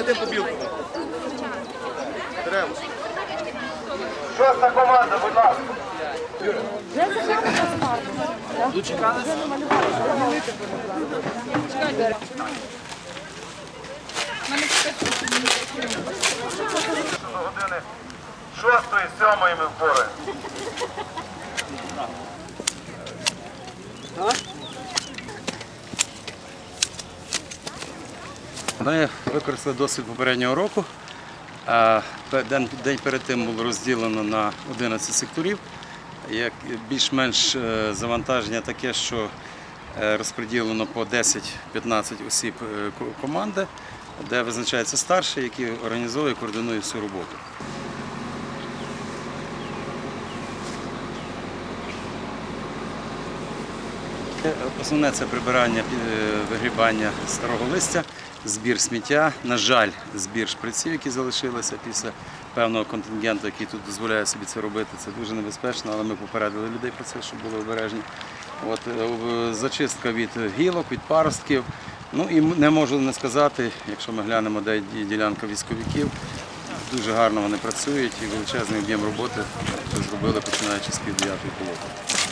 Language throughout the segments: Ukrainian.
Йдемо по білку. Беремо. Шоста команда, будь ласка. Години шостої, сьомої ми впори. Ми використали досвід попереднього року. День перед тим було розділено на 11 секторів. Більш-менш е, завантаження таке, що е, розподілено по 10-15 осіб е, команди, де визначається старший, який організовує і координує всю роботу. Основне це прибирання, е, вигрібання старого листя, збір сміття. На жаль, збір шприців, які залишилися після певного контингенту, який тут дозволяє собі це робити. Це дуже небезпечно, але ми попередили людей про це, щоб були обережні. От, е, зачистка від гілок, від паростків. Ну і не можу не сказати, якщо ми глянемо, де ділянка військовиків, дуже гарно вони працюють і величезний об'єм роботи е, зробили починаючи з пів дев'ятої полоти.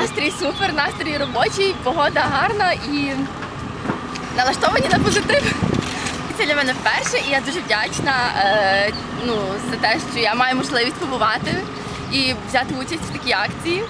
Настрій супер, настрій робочий, погода гарна і налаштовані на позитив. І Це для мене вперше, і я дуже вдячна е, ну, за те, що я маю можливість побувати і взяти участь в такій акції.